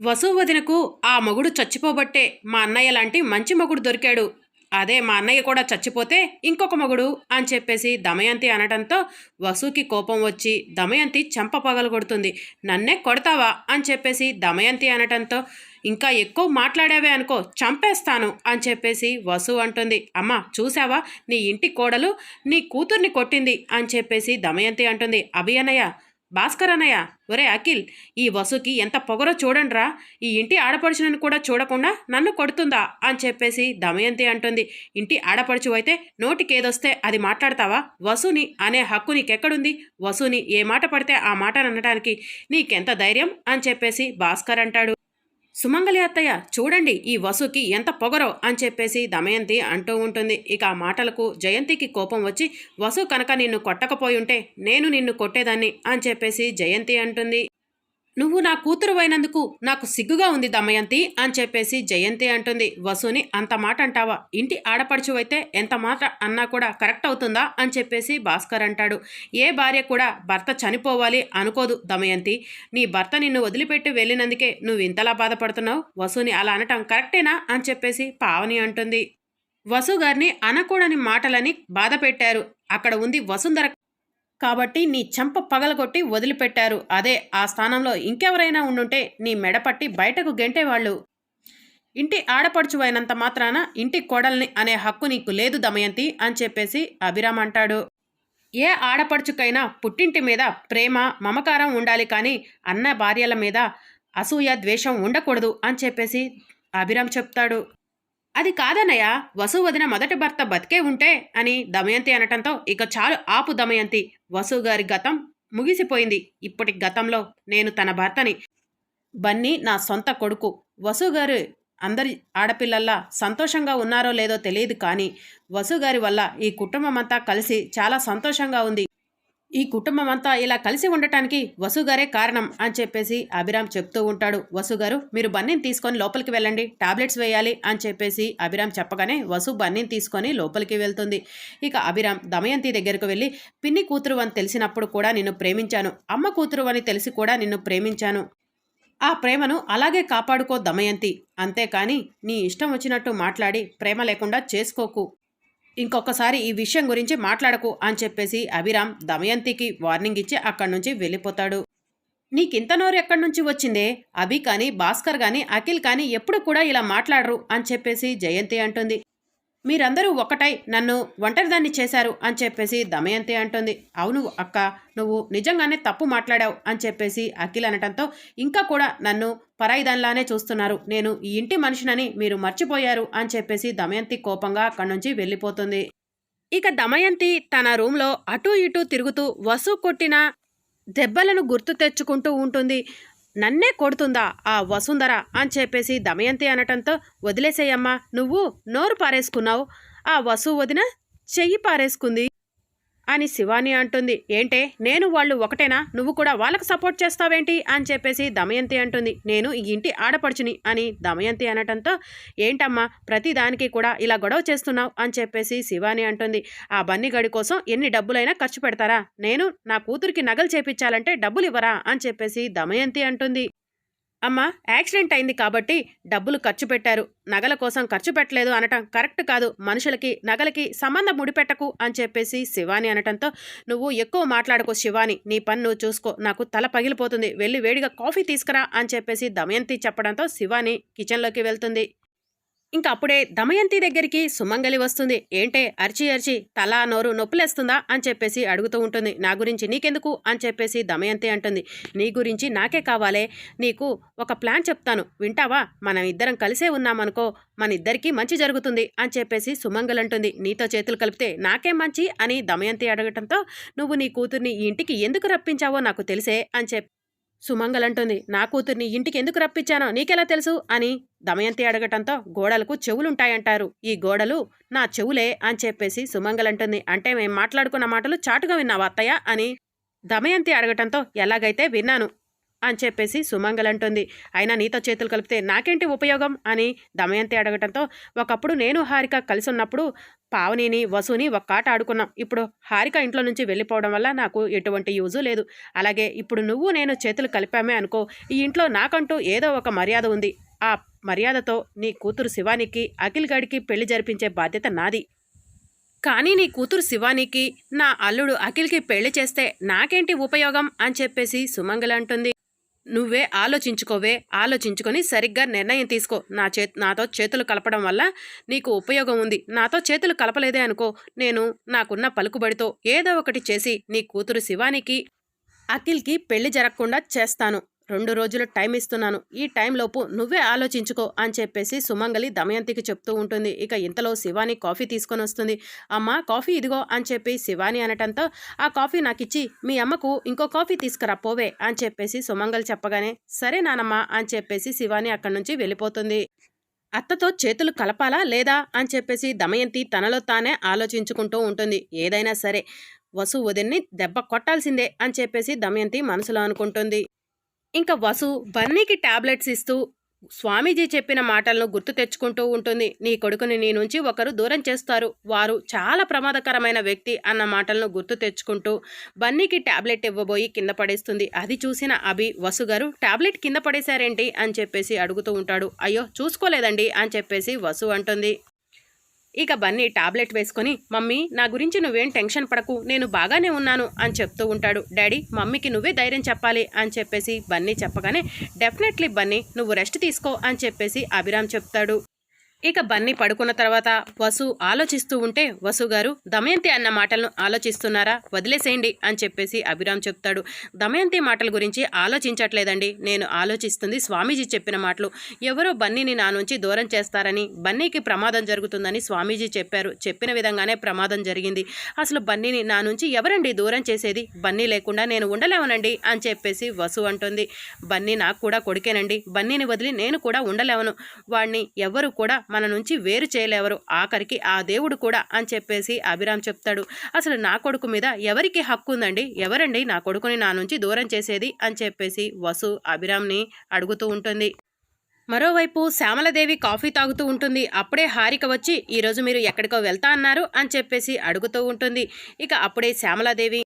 వసువదినకు ఆ మగుడు చచ్చిపోబట్టే మా అన్నయ్య లాంటి మంచి మగుడు దొరికాడు. అదే మా అన్నయ్య కూడా చచ్చిపోతే ఇంకొక మగుడు అని చెప్పేసి దమయంతి అనడంతో వసుకి కోపం వచ్చి దమయంతి చెంప పగలగొడుతుంది నన్నే కొడతావా? అని చెప్పేసి దమయంతి అనటంతో ఇంకా ఎక్కువ మాట్లాడావే అనుకో చంపేస్తాను అని చెప్పేసి వసు అంటుంది. అమ్మ చూసావా నీ ఇంటి కోడలు నీ కూతుర్ని కొట్టింది అని చెప్పేసి దమయంతి అంటుంది. అభియనయ్య భాస్కర్ అన్నయ్య ఒరే అఖిల్ ఈ వసుకి ఎంత పొగరో చూడండిరా. ఈ ఇంటి ఆడపడుచునని కూడా చూడకుండా నన్ను కొడుతుందా అని చెప్పేసి దమయంతి అంటుంది. ఇంటి ఆడపడుచు అయితే నోటికి ఏదొస్తే అది మాట్లాడతావా? వసుని అనే హక్కు నీకెక్కడుంది? వసుని ఏ మాట పడితే ఆ మాట అనడానికి నీకెంత ధైర్యం అని చెప్పేసి భాస్కర్ అంటాడు. సుమంగలి అత్తయ్య చూడండి ఈ వసుకి ఎంత పొగరో అని చెప్పేసి దమయంతి అంటూ ఉంటుంది. ఇక ఆ మాటలకు జయంతికి కోపం వచ్చి వసు కనుక నిన్ను కొట్టకపోయుంటే నేను నిన్ను కొట్టేదాన్ని అని చెప్పేసి జయంతి అంటుంది. నువ్వు నా కూతురు అయినందుకు నాకు సిగ్గుగా ఉంది దమయంతి అని చెప్పేసి జయంతి అంటుంది. వసుని అంత మాట అంటావా? ఇంటి ఆడపడుచు అయితే ఎంత మాట అన్నా కూడా కరెక్ట్ అవుతుందా? అని చెప్పేసి భాస్కర్ అంటాడు. ఏ భార్య కూడా భర్త చనిపోవాలి అనుకోదు దమయంతి. నీ భర్త నిన్ను వదిలిపెట్టి వెళ్ళినందుకే నువ్వు ఇంతలా బాధపడుతున్నావు? వసుని అలా అనటం కరెక్టేనా? అని చెప్పేసి పావని అంటుంది. వసు గారిని అనకూడని మాటలని బాధ పెట్టారు అక్కడ ఉంది వసుంధర కాబట్టి నీ చెంప పగలగొట్టి వదిలిపెట్టారు. అదే ఆ స్థానంలో ఇంకెవరైనా ఉండుంటే నీ మెడపట్టి బయటకు గెంటేవాళ్ళు. ఇంటి ఆడపడుచు అయినంత మాత్రాన ఇంటి కోడల్ని అనే హక్కు నీకు లేదు దమయంతి అని చెప్పేసి అభిరామ్ అంటాడు. ఏ ఆడపడుచుకైనా పుట్టింటి మీద ప్రేమ మమకారం ఉండాలి కానీ అన్న భార్యల మీద అసూయ ద్వేషం ఉండకూడదు అని చెప్పేసి అభిరామ్ చెప్తాడు. అది కాదన్నయ్య వసు వదిన మొదటి భర్త బతికే ఉంటే అని దమయంతి అనటంతో ఇక చాలు ఆపు దమయంతి. వసు గారి గతం ముగిసిపోయింది. ఇప్పటి గతంలో నేను తన భర్తని బన్నీ నా సొంత కొడుకు. వసు గారు అందరి ఆడపిల్లల్లా సంతోషంగా ఉన్నారో లేదో తెలియదు కానీ వసు గారి వల్ల ఈ కుటుంబం అంతా కలిసి చాలా సంతోషంగా ఉంది. ఈ కుటుంబం అంతా ఇలా కలిసి ఉండటానికి వసుగారే కారణం అని చెప్పేసి అభిరామ్ చెప్తూ ఉంటాడు. వసుగారు మీరు బన్నీని తీసుకొని లోపలికి వెళ్ళండి టాబ్లెట్స్ వేయాలి అని చెప్పేసి అభిరామ్ చెప్పగానే వసు బన్నీని తీసుకొని లోపలికి వెళ్తుంది. ఇక అభిరామ్ దమయంతి దగ్గరకు వెళ్ళి పిన్ని కూతురు అని తెలిసినప్పుడు కూడా నిన్ను ప్రేమించాను. అమ్మ కూతురు అని తెలిసి కూడా నిన్ను ప్రేమించాను. ఆ ప్రేమను అలాగే కాపాడుకో దమయంతి. అంతేకాని నీ ఇష్టం వచ్చినట్టు మాట్లాడి ప్రేమ లేకుండా చేసుకోకు. ఇంకొకసారి ఈ విషయం గురించి మాట్లాడకు అని చెప్పేసి అభిరామ్ దమయంతికి వార్నింగ్ ఇచ్చి అక్కడి నుంచి వెళ్ళిపోతాడు. నీకింత నోరు ఎక్కడి నుంచి వచ్చిందే? అభి కానీ భాస్కర్ కానీ అఖిల్ కానీ ఎప్పుడు కూడా ఇలా మాట్లాడరు అని చెప్పేసి జయంతి అంటుంది. మీరందరూ ఒకటై నన్ను ఒంటరిదాన్ని చేశారు అని చెప్పేసి దమయంతి అంటుంది. అవును అక్క నువ్వు నిజంగానే తప్పు మాట్లాడావు అని చెప్పేసి అఖిల్ అనటంతో ఇంకా కూడా నన్ను పరాయిదానిలానే చూస్తున్నారు. నేను ఈ ఇంటి మనిషినని మీరు మర్చిపోయారు అని చెప్పేసి దమయంతి కోపంగా అక్కడి నుంచి వెళ్ళిపోతుంది. ఇక దమయంతి తన రూమ్లో అటూ ఇటూ తిరుగుతూ వసు కొట్టిన దెబ్బలను గుర్తు తెచ్చుకుంటూ ఉంటుంది. నన్నే కొడుతుందా ఆ వసుంధర అని చెప్పేసి దమయంతి అనటంతో వదిలేసేయమ్మా నువ్వు నోరు పారేసుకున్నావు. ఆ వసు వదిన చెయ్యి పారేసుకుంది. అని శివాని అంటుంది. ఏంటే? నేను వాళ్ళు ఒకటేనా? నువ్వు కూడా వాళ్ళకు సపోర్ట్ చేస్తావేంటి? అని చెప్పేసి దమయంతి అంటుంది. నేను ఈ ఇంటి ఆడపడుచుని అని దమయంతి అనటంతో ఏంటమ్మా? ప్రతి దానికి కూడా ఇలా గొడవ చేస్తున్నావు? అని చెప్పేసి శివాని అంటుంది. ఆ బన్నిగడి కోసం ఎన్ని డబ్బులైనా ఖర్చు పెడతారా? నేను నా కూతురికి నగలు చేపించాలంటే డబ్బులు ఇవ్వరా అని చెప్పేసి దమయంతి అంటుంది. అమ్మ యాక్సిడెంట్ అయింది కాబట్టి డబ్బులు ఖర్చు పెట్టారు. నగల కోసం ఖర్చు పెట్టలేదు అనటం కరెక్ట్ కాదు. మనుషులకి నగలకి సంబంధం ముడిపెట్టకు అని చెప్పేసి శివాని అనటంతో నువ్వు ఎక్కువ మాట్లాడుకో శివాని. నీ పని నువ్వు చూసుకో. నాకు తల పగిలిపోతుంది. వెళ్ళి వేడిగా కాఫీ తీసుకురా అని చెప్పేసి దమయంతి చెప్పడంతో శివాని కిచెన్లోకి వెళ్తుంది. ఇంకా అప్పుడే దమయంతి దగ్గరికి సుమంగలి వస్తుంది. ఏంటే అరిచి అరిచి తల నోరు నొప్పులేస్తుందా అని చెప్పేసి అడుగుతూ ఉంటుంది. నా గురించి నీకెందుకు అని చెప్పేసి దమయంతి అంటుంది. నీ గురించి నాకే కావాలే. నీకు ఒక ప్లాన్ చెప్తాను. వింటావా? మనం ఇద్దరం కలిసే ఉన్నామనుకో మన ఇద్దరికీ మంచి జరుగుతుంది అని చెప్పేసి సుమంగల్ అంటుంది. నీతో చేతులు కలిపితే నాకే మంచి అని దమయంతి అడగటంతో నువ్వు నీ కూతుర్ని ఈ ఇంటికి ఎందుకు రప్పించావో నాకు తెలిసే అని చెప్పి సుమంగలంటుంది. నా కూతుర్ని ఇంటికి ఎందుకు రప్పించానో నీకెలా తెలుసు? అని దమయంతి అడగటంతో గోడలకు చెవులుంటాయంటారు. ఈ గోడలు నా చెవులే అని చెప్పేసి సుమంగలంటుంది. అంటే మేం మాట్లాడుకున్న మాటలు చాటుగా విన్నావా అత్తయ్య? అని దమయంతి అడగటంతో ఎలాగైతే విన్నాను. అని చెప్పేసి సుమంగల్ అంటుంది. అయినా నీతో చేతులు కలిపితే నాకేంటి ఉపయోగం? అని దమయంతి అడగటంతో ఒకప్పుడు నేను హారిక కలిసి ఉన్నప్పుడు పావనిని వసుని ఒక్కాట ఆడుకున్నాం. ఇప్పుడు హారిక ఇంట్లో నుంచి వెళ్ళిపోవడం వల్ల నాకు ఎటువంటి యూజు లేదు. అలాగే ఇప్పుడు నువ్వు నేను చేతులు కలిపామే అనుకో ఈ ఇంట్లో నాకంటూ ఏదో ఒక మర్యాద ఉంది. ఆ మర్యాదతో నీ కూతురు శివానికి అఖిల్ గడికి పెళ్ళి జరిపించే బాధ్యత నాది. కానీ నీ కూతురు శివానికి నా అల్లుడు అఖిల్కి పెళ్ళి చేస్తే నాకేంటి ఉపయోగం? అని చెప్పేసి సుమంగళ అంటుంది. నువ్వే ఆలోచించుకోవే ఆలోచించుకొని సరిగ్గా నిర్ణయం తీసుకో. నా చే నాతో చేతులు కలపడం వల్ల నీకు ఉపయోగం ఉంది. నాతో చేతులు కలపలేదే అనుకో. నేను నాకున్న పలుకుబడితో ఏదో ఒకటి చేసి నీ కూతురు శివానికి అఖిల్కి పెళ్ళి జరగకుండా చేస్తాను. రెండు రోజులు టైం ఇస్తున్నాను. ఈ టైంలోపు నువ్వే ఆలోచించుకో అని చెప్పేసి సుమంగలి దమయంతికి చెప్తూ ఉంటుంది. ఇక ఇంతలో శివాని కాఫీ తీసుకొని వస్తుంది. అమ్మ కాఫీ ఇదిగో అని చెప్పి శివాని అనటంతో ఆ కాఫీ నాకు ఇచ్చి మీ అమ్మకు ఇంకో కాఫీ తీసుకురా పోవే అని చెప్పేసి సుమంగలి చెప్పగానే సరే నానమ్మ అని చెప్పేసి శివాని అక్కడి నుంచి వెళ్ళిపోతుంది. అత్తతో చేతులు కలపాలా లేదా అని చెప్పేసి దమయంతి తనలో తానే ఆలోచించుకుంటూ ఉంటుంది. ఏదైనా సరే వసు వదిన్ని దెబ్బ కొట్టాల్సిందే అని చెప్పేసి దమయంతి మనసులో అనుకుంటుంది. ఇంకా వసు బన్నీకి టాబ్లెట్స్ ఇస్తూ స్వామీజీ చెప్పిన మాటలను గుర్తు తెచ్చుకుంటూ ఉంటుంది. నీ కొడుకుని నీ నుంచి ఒకరు దూరం చేస్తారు. వారు చాలా ప్రమాదకరమైన వ్యక్తి అన్న మాటలను గుర్తు తెచ్చుకుంటూ బన్నీకి టాబ్లెట్ ఇవ్వబోయి కింద పడేస్తుంది. అది చూసిన అభి వసు గారు టాబ్లెట్ కింద పడేశారేంటి? అని చెప్పేసి అడుగుతూ ఉంటాడు. అయ్యో చూసుకోలేదండి అని చెప్పేసి వసు అంటుంది. ఇక బన్నీ టాబ్లెట్ వేసుకొని మమ్మీ నా గురించి నువ్వేం టెన్షన్ పడకు నేను బాగానే ఉన్నాను అని చెప్తూ ఉంటాడు. డాడీ మమ్మీకి నువ్వే ధైర్యం చెప్పాలి అని చెప్పేసి బన్నీ చెప్పగానే డెఫినెట్లీ బన్నీ నువ్వు రెస్ట్ తీసుకో అని చెప్పేసి అభిరామ్ చెప్తాడు. ఇక బన్నీ పడుకున్న తర్వాత వసు ఆలోచిస్తూ ఉంటే వసు గారు దమయంతి అన్న మాటలను ఆలోచిస్తున్నారా? వదిలేసేయండి అని చెప్పేసి అభిరామ్ చెప్తాడు. దమయంతి మాటల గురించి ఆలోచించట్లేదండి. నేను ఆలోచిస్తుంది స్వామీజీ చెప్పిన మాటలు. ఎవరో బన్నీని నా నుంచి దూరం చేస్తారని బన్నీకి ప్రమాదం జరుగుతుందని స్వామీజీ చెప్పారు. చెప్పిన విధంగానే ప్రమాదం జరిగింది. అసలు బన్నీని నా నుంచి ఎవరండి దూరం చేసేది? బన్నీ లేకుండా నేను ఉండలేవనండి అని చెప్పేసి వసు అంటుంది. బన్నీ నాకు కూడా కొడుకేనండి. బన్నీని వదిలి నేను కూడా ఉండలేవను. వాడిని ఎవరు కూడా మన నుంచి వేరు చేయలేవరు. ఆఖరికి ఆ దేవుడు కూడా అని చెప్పేసి అభిరామ్ చెప్తాడు. అసలు నా కొడుకు మీద ఎవరికి హక్కు ఉందండి? ఎవరండి నా కొడుకుని నా నుంచి దూరం చేసేది? అని చెప్పేసి వసు అభిరామ్ని అడుగుతూ ఉంటుంది. మరోవైపు శ్యామలదేవి కాఫీ తాగుతూ ఉంటుంది. అప్పుడే హారిక వచ్చి ఈరోజు మీరు ఎక్కడికో వెళ్తా అన్నారు అని చెప్పేసి అడుగుతూ ఉంటుంది. ఇక అప్పుడే శ్యామలాదేవి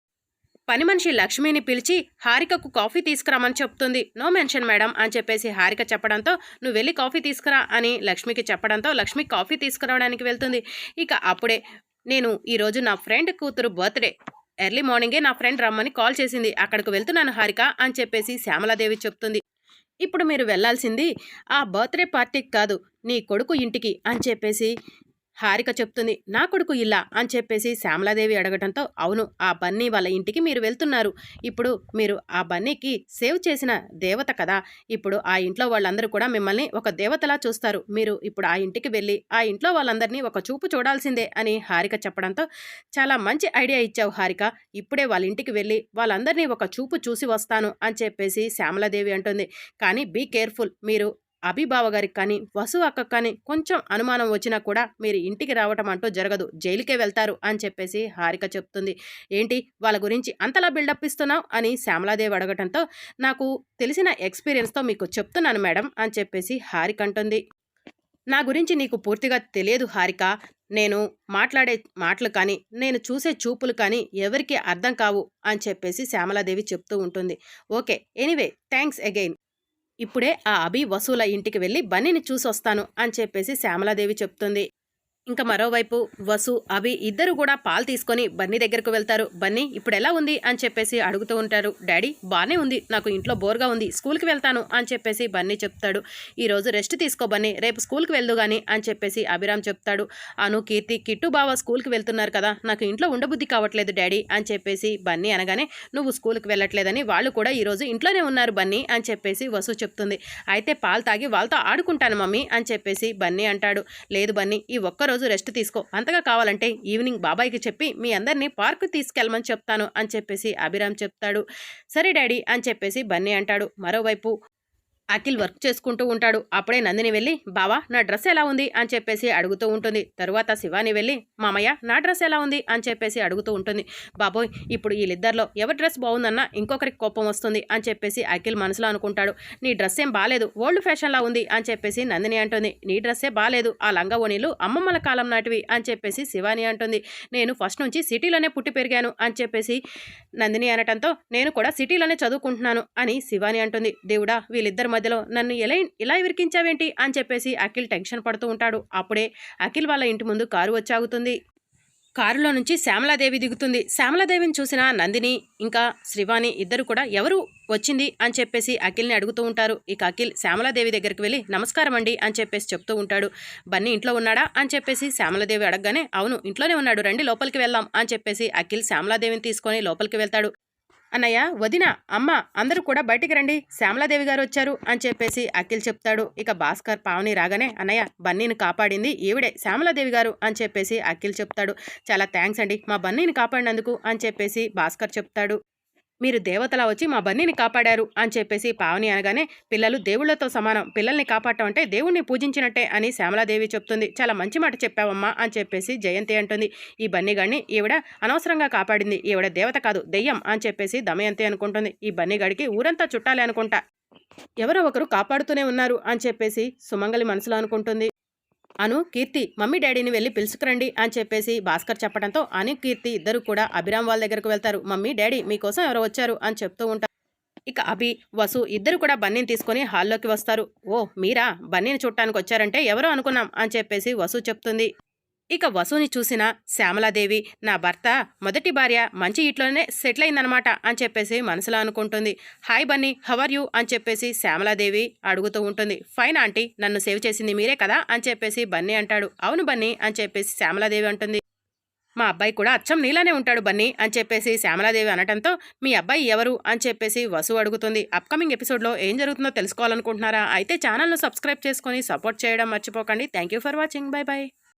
పని మనిషి లక్ష్మిని పిలిచి హారికకు కాఫీ తీసుకురామని చెప్తుంది. నో మెన్షన్ మేడం అని చెప్పేసి హారిక చెప్పడంతో నువ్వు వెళ్ళి కాఫీ తీసుకురా అని లక్ష్మికి చెప్పడంతో లక్ష్మి కాఫీ తీసుకురావడానికి వెళ్తుంది. ఇక అప్పుడే నేను ఈరోజు నా ఫ్రెండ్ కూతురు బర్త్డే ఎర్లీ మార్నింగే నా ఫ్రెండ్ రమ్మని కాల్ చేసింది. అక్కడికి వెళ్తున్నాను హారిక అని చెప్పేసి శ్యామలాదేవి చెప్తుంది. ఇప్పుడు మీరు వెళ్ళాల్సింది ఆ బర్త్డే పార్టీకి కాదు నీ కొడుకు ఇంటికి అని చెప్పేసి హారిక చెప్తుంది నా కొడుకు ఇలా అని చెప్పేసి శ్యామలాదేవి అడగటంతో అవును ఆ బన్నీ వాళ్ళ ఇంటికి మీరు వెళ్తున్నారు. ఇప్పుడు మీరు ఆ బన్నీకి సేవ్ చేసిన దేవత కదా. ఇప్పుడు ఆ ఇంట్లో వాళ్ళందరూ కూడా మిమ్మల్ని ఒక దేవతలా చూస్తారు. మీరు ఇప్పుడు ఆ ఇంటికి వెళ్ళి ఆ ఇంట్లో వాళ్ళందరినీ ఒక చూపు చూడాల్సిందే అని హారిక చెప్పడంతో చాలా మంచి ఐడియా ఇచ్చావు హారిక. ఇప్పుడే వాళ్ళ ఇంటికి వెళ్ళి వాళ్ళందరినీ ఒక చూపు చూసి వస్తాను అని చెప్పేసి శ్యామలాదేవి అంటుంది. కానీ బీ కేర్ఫుల్ మీరు అభిబావ గారికి కానీ వసు అక్కకు కానీ కొంచెం అనుమానం వచ్చినా కూడా మీరు ఇంటికి రావటం అంటూ జరగదు. జైలుకే వెళ్తారు అని చెప్పేసి హారిక చెప్తుంది. ఏంటి? వాళ్ళ గురించి అంతలా బిల్డప్ ఇస్తున్నావు అని శ్యామలాదేవి అడగటంతో నాకు తెలిసిన ఎక్స్పీరియన్స్తో మీకు చెప్తున్నాను మేడం అని చెప్పేసి హారిక అంటుంది. నా గురించి నీకు పూర్తిగా తెలియదు హారిక. నేను మాట్లాడే మాటలు కానీ నేను చూసే చూపులు కానీ ఎవరికి అర్థం కావు అని చెప్పేసి శ్యామలాదేవి చెప్తూ ఉంటుంది. ఓకే. Anyway thanks again. ఇప్పుడే ఆ అభి వసూల ఇంటికి వెళ్ళి బన్నీని చూసొస్తాను అని చెప్పేసి శ్యామలాదేవి చెప్తుంది. ఇంకా మరోవైపు వసు అభి ఇద్దరు కూడా పాలు తీసుకొని బన్నీ దగ్గరకు వెళ్తారు. బన్నీ ఇప్పుడు ఎలా ఉంది? అని చెప్పేసి అడుగుతూ ఉంటారు. డాడీ బాగానే ఉంది. నాకు ఇంట్లో బోర్గా ఉంది. స్కూల్కి వెళ్తాను. అని చెప్పేసి బన్నీ చెప్తాడు. ఈరోజు రెస్ట్ తీసుకో బన్నీ. రేపు స్కూల్కి వెళ్దు కానీ అని చెప్పేసి అభిరామ్ చెప్తాడు. అను కీర్తి కిట్టు బావ స్కూల్కి వెళ్తున్నారు కదా. నాకు ఇంట్లో ఉండబుద్ధి కావట్లేదు డాడీ అని చెప్పేసి బన్నీ అనగానే నువ్వు స్కూల్కి వెళ్ళట్లేదని వాళ్ళు కూడా ఈరోజు ఇంట్లోనే ఉన్నారు బన్నీ అని చెప్పేసి వసు చెప్తుంది. అయితే పాలు తాగి వాళ్ళతో ఆడుకుంటాను మమ్మీ అని చెప్పేసి బన్నీ అంటాడు. లేదు బన్నీ ఈ ఒక్కరోజు రోజు రెస్ట్ తీసుకో. అంతగా కావాలంటే ఈవినింగ్ బాబాయ్కి చెప్పి మీ అందరినీ పార్కు తీసుకెళ్ళమని చెప్తాను అని చెప్పేసి అభిరామ్ చెప్తాడు. సరే డాడీ అని చెప్పేసి బన్నీ అంటాడు. మరోవైపు అఖిల్ వర్క్ చేసుకుంటూ ఉంటాడు. అప్పుడే నందిని వెళ్ళి బావా నా డ్రెస్ ఎలా ఉంది? అని చెప్పేసి అడుగుతూ ఉంటుంది. తరువాత శివాని వెళ్ళి మామయ్య నా డ్రెస్ ఎలా ఉంది? అని చెప్పేసి అడుగుతూ ఉంటుంది. బాబోయ్ ఇప్పుడు వీళ్ళిద్దరిలో ఎవరి డ్రెస్ బాగుందన్నా ఇంకొకరికి కోపం వస్తుంది అని చెప్పేసి అఖిల్ మనసులో అనుకుంటాడు. నీ డ్రెస్ ఏం బాగాలేదు ఓల్డ్ ఫ్యాషన్లా ఉంది అని చెప్పేసి నందిని అంటుంది. నీ డ్రెస్సే బాలేదు? ఆ లంగా ఓణీలు అమ్మమ్మల కాలం నాటివి అని చెప్పేసి శివాని అంటుంది. నేను ఫస్ట్ నుంచి సిటీలోనే పుట్టి పెరిగాను అని చెప్పేసి నందిని అనటంతో నేను కూడా సిటీలోనే చదువుకుంటున్నాను అని శివాని అంటుంది. దేవుడా వీళ్ళిద్దరు మధ్యలో నన్ను ఎలా ఇలా ఇరికించావేంటి? అని చెప్పేసి అఖిల్ టెన్షన్ పడుతూ ఉంటాడు. అప్పుడే అఖిల్ వాళ్ళ ఇంటి ముందు కారు వచ్చాగుతుంది కారులో నుంచి శ్యామలాదేవి దిగుతుంది. శ్యామలాదేవిని చూసిన నందిని ఇంకా శ్రీవాణి ఇద్దరు కూడా ఎవరు వచ్చింది? అని చెప్పేసి అఖిల్ని అడుగుతూ ఉంటారు. ఇక అఖిల్ శ్యామలాదేవి దగ్గరికి వెళ్ళి నమస్కారం అండి అని చెప్పేసి చెప్తూ ఉంటాడు. బన్నీ ఇంట్లో ఉన్నాడా? అని చెప్పేసి శ్యామలాదేవి అడగగానే అవును ఇంట్లోనే ఉన్నాడు. రండి లోపలికి వెళ్దాం అని చెప్పేసి అఖిల్ శ్యామలాదేవిని తీసుకొని లోపలికి వెళ్తాడు. అన్నయ్య వదిన అమ్మ అందరూ కూడా బయటికి రండి. శ్యామలాదేవి గారు వచ్చారు అని చెప్పేసి అఖిల్ చెప్తాడు. ఇక భాస్కర్ పావని రాగానే అన్నయ్య బన్నీని కాపాడింది ఈవిడే శ్యామలాదేవి గారు అని చెప్పేసి అఖిల్ చెప్తాడు. చాలా థ్యాంక్స్ అండి మా బన్నీని కాపాడినందుకు అని చెప్పేసి భాస్కర్ చెప్తాడు. మీరు దేవతలా వచ్చి మా బన్నీని కాపాడారు అని చెప్పేసి పావని అనగానే పిల్లలు దేవుళ్ళతో సమానం పిల్లల్ని కాపాడటం అంటే దేవుణ్ణి పూజించినట్టే అని శ్యామలాదేవి చెప్తుంది. చాలా మంచి మాట చెప్పావమ్మా అని చెప్పేసి జయంతి అంటుంది. ఈ బన్నీగాడిని ఈవిడ అనవసరంగా కాపాడింది. ఈవిడ దేవత కాదు దెయ్యం అని చెప్పేసి దమయంతి అనుకుంటుంది. ఈ బన్నీగాడికి ఊరంతా చుట్టాలి అనుకుంటా. ఎవరో ఒకరు కాపాడుతూనే ఉన్నారు అని చెప్పేసి సుమంగలి మనసులో అనుకుంటుంది. అను కీర్తి మమ్మీ డాడీని వెళ్ళి పిలుచుకురండి అని చెప్పేసి భాస్కర్ చెప్పడంతో అను కీర్తి ఇద్దరు కూడా అభిరామ్ వాళ్ళ దగ్గరకు వెళ్తారు. మమ్మీ డాడీ మీకోసం ఎవరో వచ్చారు అని చెప్తూ ఉంటారు. ఇక అభి వసు ఇద్దరు కూడా బన్నీని తీసుకొని హాల్లోకి వస్తారు. ఓ మీరా? బన్నీని చూడటానికి వచ్చారంటే ఎవరో అనుకున్నాం అని చెప్పేసి వసు చెప్తుంది. ఇక వసుని చూసిన శ్యామలాదేవి నా భర్త మొదటి భార్య మంచి ఇంట్లోనే సెటిల్ అయిందనమాట అని చెప్పేసి మనసులో అనుకుంటుంది. Hi Bunny how are you? అని చెప్పేసి శ్యామలాదేవి అడుగుతూ ఉంటుంది. ఫైన్ ఆంటీ నన్ను సేవ్ చేసింది మీరే కదా? అని చెప్పేసి బన్నీ అంటాడు. అవును బన్నీ అని చెప్పేసి శ్యామలాదేవి అంటుంది. మా అబ్బాయి కూడా అచ్చం నీలానే ఉంటాడు బన్నీ అని చెప్పేసి శ్యామలాదేవి అనటంతో మీ అబ్బాయి ఎవరు? అని చెప్పేసి వసు అడుగుతుంది. అప్కమింగ్ ఎపిసోడ్లో ఏం జరుగుతుందో తెలుసుకోవాలనుకుంటున్నారా? అయితే ఛానల్ను సబ్స్క్రైబ్ చేసుకొని సపోర్ట్ చేయడం మర్చిపోకండి. Thank you for watching bye bye